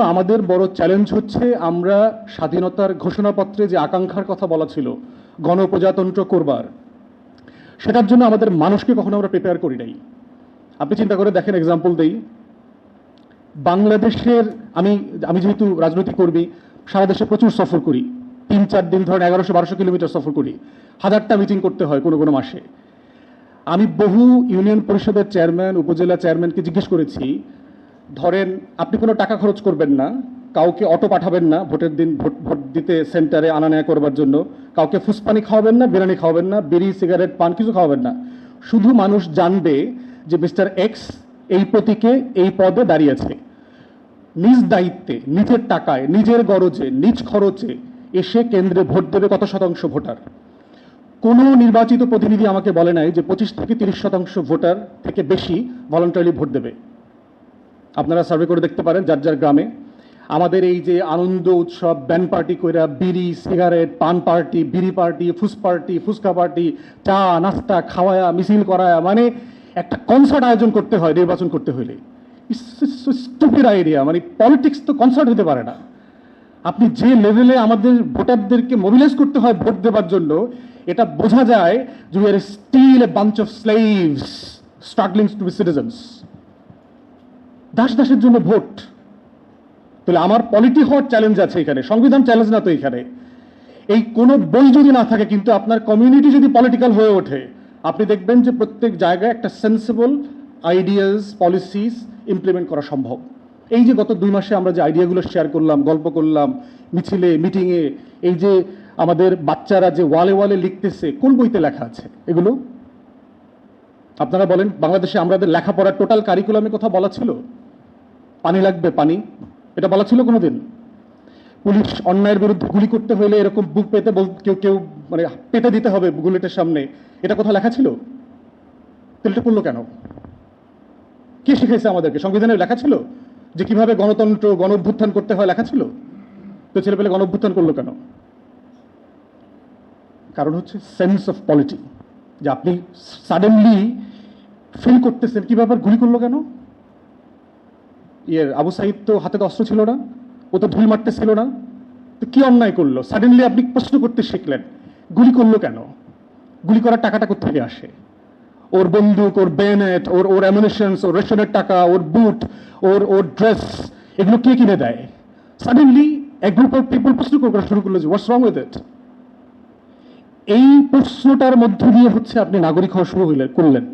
আমাদের বড় চ্যালেঞ্জ হচ্ছে আমরা স্বাধীনতার ঘোষণাপত্রে যে আকাঙ্ক্ষার কথা বলা ছিল, গণপ্রজাতন্ত্র করবার, সেটার জন্য আমাদের মানুষকে কখনো আমরা প্রিপেয়ার করি নাই। আপনি চিন্তা করে দেখেন এক্সাম্পল দেই। বাংলাদেশের, আমি আমি যেহেতু রাজনৈতিক কর্মী, সারা দেশে প্রচুর সফর করি। তিন, চার দিন ধরেন এগারোশো বারোশো কিলোমিটার সফর করি। হাজারটা মিটিং করতে হয় কোনো কোনো মাসে। আমি বহু ইউনিয়ন পরিষদের চেয়ারম্যান উপজেলা চেয়ারম্যানকে জিজ্ঞেস করেছি ধরেন, আপনি কোনো টাকা খরচ করবেন না, কাউকে অটো পাঠাবেন না, ভোটের দিন ভোট ভোট দিতে সেন্টারে আনা নেয়া করবার জন্য, কাউকে ফুসপানি খাওয়াবেন না, বিরিয়ানি খাওয়াবেন না, বিড়ি, সিগারেট, পান কিছু খাওয়াবেন না। শুধু মানুষ জানবে যে মিস্টার এক্স এই প্রতীকে এই পদে দাঁড়িয়েছে নিজ দায়িত্বে, নিজের টাকায়, নিজের গরজে, নিজ খরচে এসে কেন্দ্রে ভোট দেবে কত শতাংশ ভোটার? কোনো নির্বাচিত প্রতিনিধি আমাকে বলে নাই যে পঁচিশ থেকে তিরিশ শতাংশ ভোটার থেকে বেশি ভলান্টারি ভোট দেবে। আপনারা সার্ভে করে দেখতে পারেন যার যার গ্রামে। আমাদের এই যে আনন্দ উৎসব ব্যান্ড পার্টি কইরা বিড়ি, সিগারেট, পান পার্টি, বিড়ি পার্টি, ফুস পার্টি ফুচকা পার্টি, চা, নাস্তা খাওয়ায়া, মিছিল করায়া মানে একটা কনসার্ট আয়োজন করতে হয়, নির্বাচন করতে হইলে। স্টুপিড আইডিয়া মানে পলিটিক্স তো কনসার্ট হতে পারে না। আপনি যে লেভেলে আমাদের ভোটারদেরকে মোবিলাইজ করতে হয় ভোট দেবার জন্য, এটা বোঝা যায় যে we are still a bunch of slaves struggling to be citizens Das দাসের জন্য ভোট। তাহলে আমার পলিটি হওয়ার চ্যালেঞ্জ আছে এখানে, সংবিধান চ্যালেঞ্জ না তো এখানে। এই কোন বই যদি না থাকে, কিন্তু আপনার কমিউনিটি যদি পলিটিক্যাল হয়ে ওঠে, আপনি দেখবেন যে প্রত্যেক জায়গায় একটা সেন্সিবল আইডিয়াস পলিসিস ইমপ্লিমেন্ট করা সম্ভব। এই যে গত দুই মাসে আমরা যে আইডিয়াগুলো শেয়ার করলাম, গল্প করলাম, মিছিলে মিটিংয়ে এই যে আমাদের বাচ্চারা যে ওয়ালে ওয়ালে লিখতেছে, কোন বইতে লেখা আছে? এগুলো? আপনারা বলেন, বাংলাদেশে আমাদের লেখাপড়ার টোটাল কারিকুলামে কথা বলা ছিল? পানি লাগবে, পানি। এটা বলা ছিল কোনোদিন। পুলিশ অন্যায়ের বিরুদ্ধে গুলি করতে হলে এরকম বুক পেতে কেউ কেউ মানে পেতে দিতে হবে বুলেটের সামনে। এটা কোথাও লেখা ছিল? তাহলে এটা করল কেন? কে শিখেছে আমাদেরকে? সংবিধানে লেখা ছিল যে কীভাবে গণতন্ত্র গণ অভ্যুত্থান করতে হয় লেখা ছিল? তো ছেলে পেলে গণ অভ্যুত্থান করল কেন? কারণ হচ্ছে সেন্স অফ পলিটি যে আপনি সাডেনলি ফিল করতেছেন কি ব্যাপার গুলি করল কেন? ইয়ের, আবু সাহিদ তো হাতে অস্ত্র ছিল না, ও তো ঢুল মারতে ছিল না। তো কি অন্যায় করল? সাডেনলি আপনি প্রশ্ন করতে শিখলেন, গুলি করল কেন? গুলি করার টাকাটা কোথেকে আসে? ওর বন্দুক, ওর বেনেট ওর ওর অ্যামিনেশনস ওর রেশনের টাকা, ওর বুট ওর ওর ড্রেস এগুলো কে কিনে দেয়? সাডেনলি এক গ্রুপ অফ পিপল প্রশ্ন করা শুরু করল যে হোয়াটস রং উইথ ইট এই প্রশ্নটার মধ্য দিয়ে হচ্ছে আপনি নাগরিক হওয়া শুরু হইলেন করলেন।